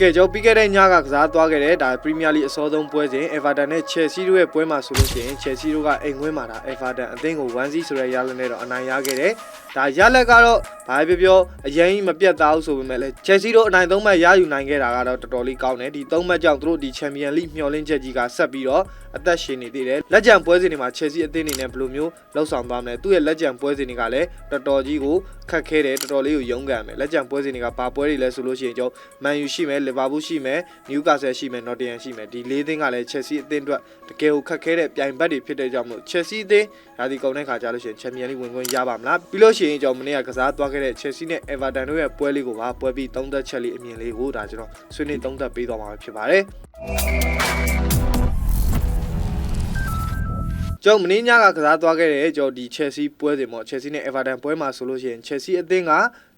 ကဲကျွန်တော်ပြီးခဲ့တဲ့ညကကစားသွားခဲ့တဲ့ဒါပရီးမီးယားလိအစောဆုံးပွဲစဉ်အေဗာတန်နဲ့ချယ်ဆီတို့ရဲ့ပွဲမှာဆိုလို့ရှိရင်ချယ်ဆီတို့ကအိမ်ခွင်းမှာဒါအေဗာတန်အသင်းကို1-0ဆိုတဲ့ရလဒ်နဲ့တော့အနိုင်ရခဲ့တယ်။ ဒါရလဒ်ကတော့ဘာပဲပြောပြောအရင်ကြီးမပြတ်သားဘူးဆိုပေမဲ့လည်းချယ်ဆီတို့အနိုင်၃မှတ်ရယူနိုင်ခဲ့တာကတော့တော်တော်လေးကောင်းတယ်။ဒီ၃မှတ်ကြောင့်သူတို့ဒီချန်ပီယံလိမျှော်လင့်ချက်ကြီးကဆက်ပြီးတော့အသက်ရှင်နေသေးတယ်။လက်ကျန်ပွဲစဉ်တွေမှာချယ်ဆီအသင်းအနေနဲ့ဘယ်လိုမျိုးလှုပ်ဆောင်သွားမလဲ။သူ့ရဲ့လက်ကျန်ပွဲစဉ်တွေကလည်းတော်တော်ကြီးကိုခက်ခဲတယ်တော်တော်လေးကိုရုန်းကန်မယ်။လက်ကျန်ပွဲစဉ်တွေကဘာပွဲတွေလဲဆိုလို့ရှိရင်ကျွန်တော်မန်ယူရှိမယ်လီဗာပူးရှိမယ်နယူကာဆယ်ရှိမယ်နော်တင်ယန်ရှိမယ်ဒီလေးသင်းကလည်းချက်စီအသင်းအတွက်တကယ်ကိုခက်ခဲတဲ့ပြိုင်ဘက်တွေဖြစ်တဲ့ကြောင့်မလို့ချက်စီအသင်းရာသီကုန်တဲ့ခါကျလို့ရှိရင်ချန်ပီယံလိဝင်ခွင့်ရပါမလားပြီးလို့ရှိရင်ကျွန်တော်မနေ့ကကစားသွားခဲ့တဲ့ချက်စီနဲ့အေဗာတန်တို့ရဲ့ပွဲလေးကိုပါပွဲပြီးသုံးသက်ချက်လေးအမြင်လေးကိုဒါကျွန်တော်ဆွေးနွေးသုံးသက်ပေးသွားမှာဖြစ်ပါတယ်ကျွန်တော်မင်းညကကစားသွားခဲ့တဲ့ကျွန်တော်ဒီ Chelsea ပွဲစဉ်ပေါ့ Chelsea နဲ့ Everton ပွဲမှာဆိုလို့ရှိရင် Chelsea အသင်းက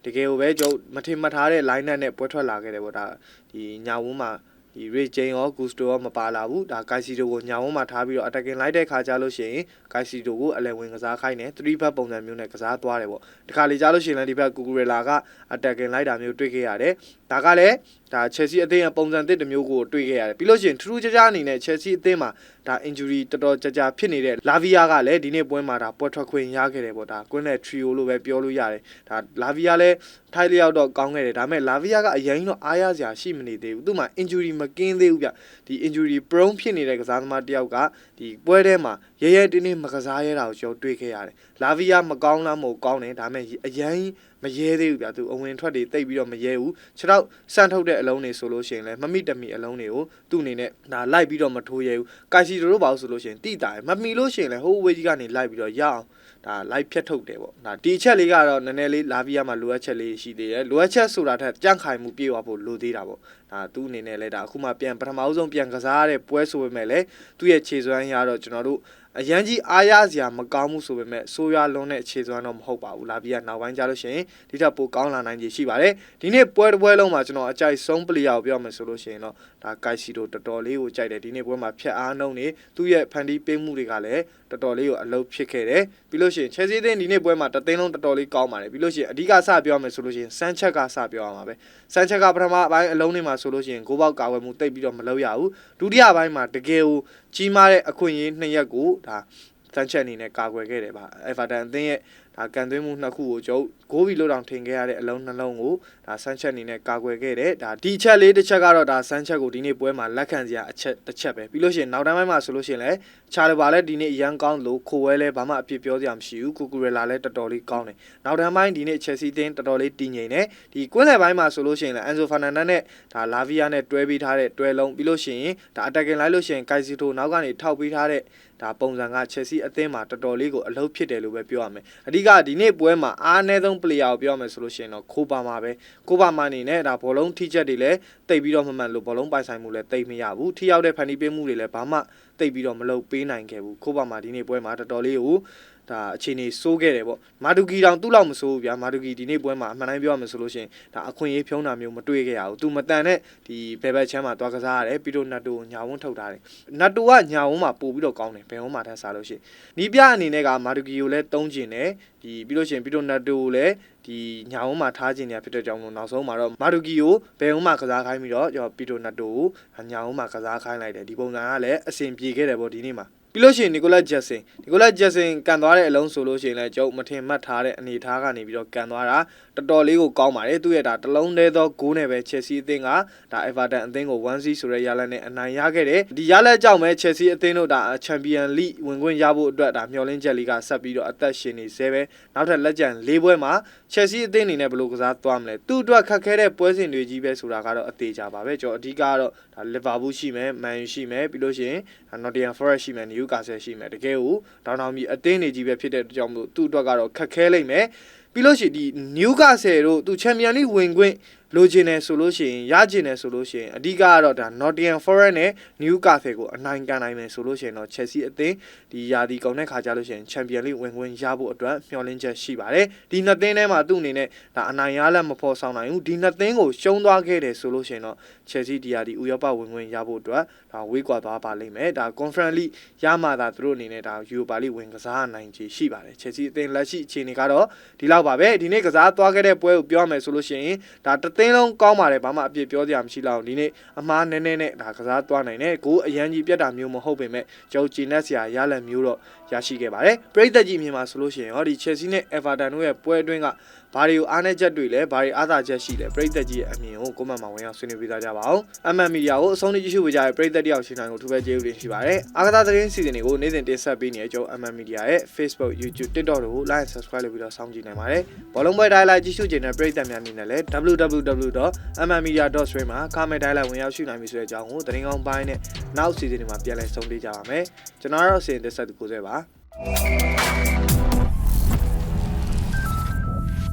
တကယ်ကိုပဲကျွန်တော်မထင်မှတ်ထားတဲ့ line up နဲ့ပွဲထွက်လာခဲ့တယ်ပေါ့ဒါဒီညာဝန်းမှာ ဒီ Ray Jane ရော Gusto ရောမပါလာဘူးဒါ Kaisido ကိုညာဝန်းမှာထားပြီးတော့ attacking လိုက်တဲ့ခါကြလို့ရှိရင် Kaisido ကိုအလဲဝင်ကစားခိုင်းတယ်3 back ပုံစံမျိုးနဲ့ကစားသွားတယ်ပေါ့ဒီခါလေကြလို့ရှိရင်လည်းဒီဘက် Cucurella က attacking လိုက်တာမျိုးတွေ့ခဲ့ရတယ် ဒါကလည်းဒါ Chelsea အသင်းရဲ့ပုံစံသစ်တစ်မျိုးကိုတွေ့ခဲ့ရတယ်ပြီးလို့ရှိရင်ထူးထူးခြားခြားအနေနဲ့ Chelsea အသင်းမှာဒါ injury တော်တော်ကြာကြာဖြစ်နေတဲ့ Lavia ကလည်းဒီနေ့ပွဲမှာဒါပွဲထွက်ခွင့်ရခဲ့တယ်ပေါ့ဒါကွင်းနဲ့ trio လို့ပဲပြောလို့ရတယ်ဒါ Lavia လည်းထိုက်လျောက်တော့ကောင်းခဲ့တယ်ဒါပေမဲ့ Lavia ကအရင်တော့အားရစရာရှိမနေသေးဘူးသူ့မှာ injury မကင်းသေးဘူးဗျဒီ injury prone ဖြစ်နေတဲ့ကစားသမားတစ်ယောက်ကဒီပွဲထဲမှာရဲရဲတင်းတင်းမကစားရတာကိုကျွန်တော်တွေ့ခဲ့ရတယ် Lavia မကောင်းလားမဟုတ်ကောင်းတယ်ဒါပေမဲ့အရင်မရဲသေးဘူးဗျသူအဝင်ထွက်တွေတိတ်ပြီးတော့မရဲဘူးခြေတော့စန့်ထုတ်တဲ့အလုံးတွေဆိုလို့ရှိရင်လည်းမမိတမီအလုံးတွေကိုသူ့အနေနဲ့ဒါလိုက်ပြီးတော့မထိုးရဲဘူးကာစီတို့ဘာလို့ဆိုလို့ရှိရင်တိတာရယ်မမီလို့ရှိရင်လည်းဟိုးဝေးကြီးကနေလိုက်ပြီးတော့ရအောင်ဒါလိုက်ဖြတ်ထုတ်တယ်ပေါ့ဒါဒီအချက်လေးကတော့နည်းနည်းလေးလာဗီယာမှာလိုအပ်ချက်လေးရှိသေးတယ်လိုအပ်ချက်ဆိုတာထက်ကြန့်ခိုင်မှုပြေဝဖို့လိုသေးတာပေါ့ဒါသူ့အနေနဲ့လည်းဒါအခုမှပြန်ပထမအဆုံးပြန်ကစားရတဲ့ပွဲဆိုပေမဲ့လည်းသူ့ရဲ့ခြေစွမ်းရတော့ကျွန်တော်တို့ အရန်ကြီးအားရစရာမကောင်းဘူးဆိုပေမဲ့ဆိုးရွားလွန်းတဲ့ခြေစွမ်းတော့မဟုတ်ပါဘူးလာဗီယာနောက်ပိုင်းကျလို့ရှိရင်ဒီထက်ပိုကောင်းလာနိုင်ခြေရှိပါတယ်ဒီနေ့ပွဲတစ်ပွဲလုံးမှာကျွန်တော်အကြိုက်ဆုံးပလီယာကိုပြောမယ်ဆိုလို့ရှိရင်တော့ဒါကိုက်စီတိုတော်တော်လေးကိုကြိုက်တယ်ဒီနေ့ပွဲမှာဖြတ်အားနှုံးနေသူ့ရဲ့ဖန်တီးပေးမှုတွေကလည်းတော်တော်လေးကိုအလုပ်ဖြစ်ခဲ့တယ်ပြီးလို့ရှိရင်ချယ်ဆီအသင်းဒီနေ့ပွဲမှာတသိန်းလုံးတော်တော်လေးကောင်းပါတယ်ပြီးလို့ရှိရင်အဓိကစပြောရမယ်ဆိုလို့ရှိရင်ဆန်ချက်ကစပြောရမှာပဲဆန်ချက်ကပထမအပိုင်းအလုံးလေးမှာဆိုလို့ရှိရင်ဂိုးပေါက်ကာဝယ်မှုတိတ်ပြီးတော့မလုပ်ရဘူးဒုတိယပိုင်းမှာတကယ်ကိုကြီးမားတဲ့အခွင့်အရေးနှစ်ရက်ကိုဒါဆန်ချက်အနေနဲ့ကာကွယ်ခဲ့တယ်ပါအေဗာတန်အသင်းရဲ့ဒါကန်သွင်းမှုနှစ်ခုကိုကျုပ်ဂိုးဘီလို့တောင်ထင်ခဲ့ရတဲ့အလုံးနှလုံးကိုဒါဆန်ချက်အနေနဲ့ကာကွယ်ခဲ့တယ်ဒါဒီချက်လေးတစ်ချက်ကတော့ဒါဆန်ချက်ကိုဒီနေ့ပွဲမှာလက်ခံစရာအချက်တစ်ချက်ပဲပြီးလို့ရှိရင်နောက်တိုင်းပိုင်းမှာဆိုလို့ရှိရင်လည်းချာလဘာလည်းဒီနေ့အရန်ကောင်းလို့ခိုဝဲလည်းဘာမှအပြစ်ပြောစရာမရှိဘူးကူကူရလာလည်းတော်တော်လေးကောင်းတယ်နောက်တိုင်းပိုင်းဒီနေ့ချက်စီတင်းတော်တော်လေးတည်ငြိမ်တယ်ဒီကွင်းလယ်ပိုင်းမှာဆိုလို့ရှိရင်လည်းအန်ဆိုဖာနန်ဒက်နဲ့ဒါလာဗီယာနဲ့တွဲပြီးထားတဲ့တွဲလုံးပြီးလို့ရှိရင်ဒါအတက်ကင်လိုက်လို့ရှိရင်ကိုက်စီတိုနောက်ကနေထောက်ပြီးထားတဲ့ ဒါပုံစံကချက်စီအသင်းမှာတော်တော်လေးကိုအလုပ်ဖြစ်တယ်လို့ပဲပြောရမယ်အဓိကဒီနေ့ပွဲမှာအားအနည်းဆုံး player ကိုပြောရမယ်ဆိုလို့ရှိရင်တော့ခိုးပါမှာပဲကိုပါမာအနေနဲ့ဒါဘောလုံးထိချက်တွေလည်းတိတ်ပြီးတော့မမှန်လို့ဘောလုံးပိုင်ဆိုင်မှုလည်းတိတ်မရဘူးထိရောက်တဲ့ဖန်တီးပေးမှုတွေလည်းဘာမှတိတ်ပြီးတော့မလုပ်ပေးနိုင်ခဲ့ဘူးခိုးပါမာဒီနေ့ပွဲမှာတော်တော်လေးကို ဒါအခြေအနေစိုးခဲ့တယ်ပေါ့မာဒူကီတောင်သူ့လောက်မစိုးဘူးဗျာမာဒူကီဒီနေ့ပွဲမှာအမှန်တိုင်းပြောရမယ်ဆိုလို့ရှိရင်ဒါအခွင့်အရေးဖြုံးတာမျိုးမတွေ့ခဲ့ရဘူးသူမတန်တဲ့ဒီဘယ်ဘက်ချမ်းမှာသွားကစားရတယ်ပြီးတော့နတ်တိုကိုညာဝန်းထုတ်ထားတယ်နတ်တိုကညာဝန်းမှာပို့ပြီးတော့ကောင်းတယ်ဘယ်ဝန်းမှာထပ်စားလို့ရှိရင်နီးပြအနေနဲ့ကမာဒူကီကိုလည်းတုံးကျင်တယ်ဒီပြီးလို့ရှိရင်ပြီးတော့နတ်တိုကိုလည်းဒီညာဝန်းမှာထားကျင်နေတာဖြစ်တဲ့ကြောင့်လို့နောက်ဆုံးမှာတော့မာဒူကီကိုဘယ်ဝန်းမှာကစားခိုင်းပြီးတော့ကျွန်တော်ပြီးတော့နတ်တိုကိုညာဝန်းမှာကစားခိုင်းလိုက်တယ်ဒီပုံစံကလည်းအဆင်ပြေခဲ့တယ်ပေါ့ဒီနေ့မှာ ပြီးလို့ရှိရင်နီကိုလက်ဂျက်ဆင်နီကိုလက်ဂျက်ဆင်ကန်သွားတဲ့အလုံးဆိုလို့ရှိရင်လည်းကျုပ်မထင်မှတ်ထားတဲ့အနေအထားကနေပြီးတော့ကန်သွားတာတော်တော်လေးကိုကောင်းပါတယ်သူ့ရဲ့ဒါတလုံးတည်းသောဂိုးနဲ့ပဲချက်စီအသင်းကဒါအေဗာတန်အသင်းကို1-0ဆိုတဲ့ရလဒ်နဲ့အနိုင်ရခဲ့တယ်ဒီရလဒ်ကြောင့်ပဲချက်စီအသင်းတို့ဒါချန်ပီယံလိဝင်ခွင့်ရဖို့အတွက်ဒါမျှော်လင့်ချက်လေးကဆက်ပြီးတော့အသက်ရှင်နေဆဲပဲနောက်ထပ်လက်ကျန်၄ပွဲမှာချက်စီအသင်းအနေနဲ့ဘယ်လိုကစားသွားမလဲသူ့အတွက်ခက်ခဲတဲ့ပွဲစဉ်တွေကြီးပဲဆိုတာကတော့အသေးချာပါပဲကျွန်တော်အဓိကကတော့ဒါလီဗာပူးရှိမယ်မန်ယူရှိမယ်ပြီးလို့ရှိရင်ဒါနော်တင်ဟမ်ဖော်ရက်ရှိမယ်နယူကာဆယ်ရှိမယ်တကယ်ကိုဒေါင်းတောင်မီအသင်းတွေကြီးပဲဖြစ်တဲ့အတွက်ကြောင့်မလို့သူ့အတွက်ကတော့ခက်ခဲလိမ့်မယ်ပြီးလို့ရှိရင်ဒီနယူကာဆယ်တို့သူချန်ပီယံလိဝင်ခွင့် လိုချင်တယ်ဆိုလို့ရှိရင်ရချင်တယ်ဆိုလို့ရှိရင်အဓိကကတော့ဒါ Nottingham Forest နဲ့ Newcastle ကိုအနိုင်ကန်နိုင်မယ်ဆိုလို့ရှိရင်တော့ Chelsea အသင်းဒီယာဒီကောင်တဲ့ခါကြလို့ရှိရင် Champions League ဝင်ခွင့်ရဖို့အတွက်မျှော်လင့်ချက်ရှိပါတယ်ဒီနှစ်သင်းထဲမှာသူ့အနေနဲ့ဒါအနိုင်ရလက်မဖော်ဆောင်နိုင်ဘူးဒီနှစ်သင်းကိုရှုံးသွားခဲ့တယ်ဆိုလို့ရှိရင်တော့ Chelsea ဒီယာဒီဥရောပဝင်ခွင့်ရဖို့အတွက်ဒါဝေးကွာသွားပါလိမ့်မယ်ဒါ Conference League ရမှသာသူတို့အနေနဲ့ဒါ Europa League ဝင်ကစားနိုင်ခြေရှိပါတယ် Chelsea အသင်းလက်ရှိအခြေအနေကတော့ဒီလောက်ပါပဲဒီနေ့ကစားသွားခဲ့တဲ့ပွဲကိုပြောရမယ်ဆိုလို့ရှိရင်ဒါတသင်းလုံးကောင်းပါတယ်ဘာမှအပြစ်ပြောစရာမရှိတော့ဒီနေ့အမားနည်းနည်းနဲ့ဒါကစားသွားနိုင်တယ်ကိုအရန်ကြီးပြတ်တာမျိုးမဟုတ်ပေမဲ့ကျွန်တော်ဂျင်းနဲ့ဆရာရလန်မျိုးတော့ရရှိခဲ့ပါတယ်ပရိသတ်ကြီးအမြင်မှာဆိုလို့ရှိရင်ဟောဒီ Chelsea နဲ့ Everton တို့ရဲ့ပွဲအတွင်းကဘာတွေကိုအားနည်းချက်တွေလဲဘာတွေအားသာချက်ရှိလဲပရိသတ်ကြီးရဲ့အမြင်ကိုကိုမန့်မှာဝင်ရောက်ဆွေးနွေးပေးသားကြပါအောင်အမှန်မီဒီယာကိုအဆုံးထိကြည့်ရှုပေးကြတဲ့ပရိသတ်တယောက်ချင်းတိုင်းကိုထူးပဲကျေးဇူးတင်ရှိပါတယ်အားကစားသတင်းစီစဉ်တွေကိုနေ့စဉ်တင်ဆက်ပေးနေကြောင်းအမှန်မီဒီယာရဲ့ Facebook YouTube TikTok တို့ကို Like Subscribe လုပ်ပြီးတော့စောင့်ကြည့်နိုင်ပါတယ်ဘောလုံးပွဲတိုင်းလိုက်ကြည့်ရှုခြင်းနဲ့ပရိသတ်များအနေနဲ့လည်း www.mmmedia.stream မှာ comment တိုင်းလိုက်ဝင်ရောက်ရှုနိုင်ပြီဆိုတဲ့အကြောင်းကိုသတင်းကောင်းပိုင်းနဲ့နောက်စီစဉ်တွေမှာပြန်လည်ဆုံးဖြတ်ကြပါမယ်ကျွန်တော်တို့အစီအစဉ်တက်ဆက်သူကိုစဲပါ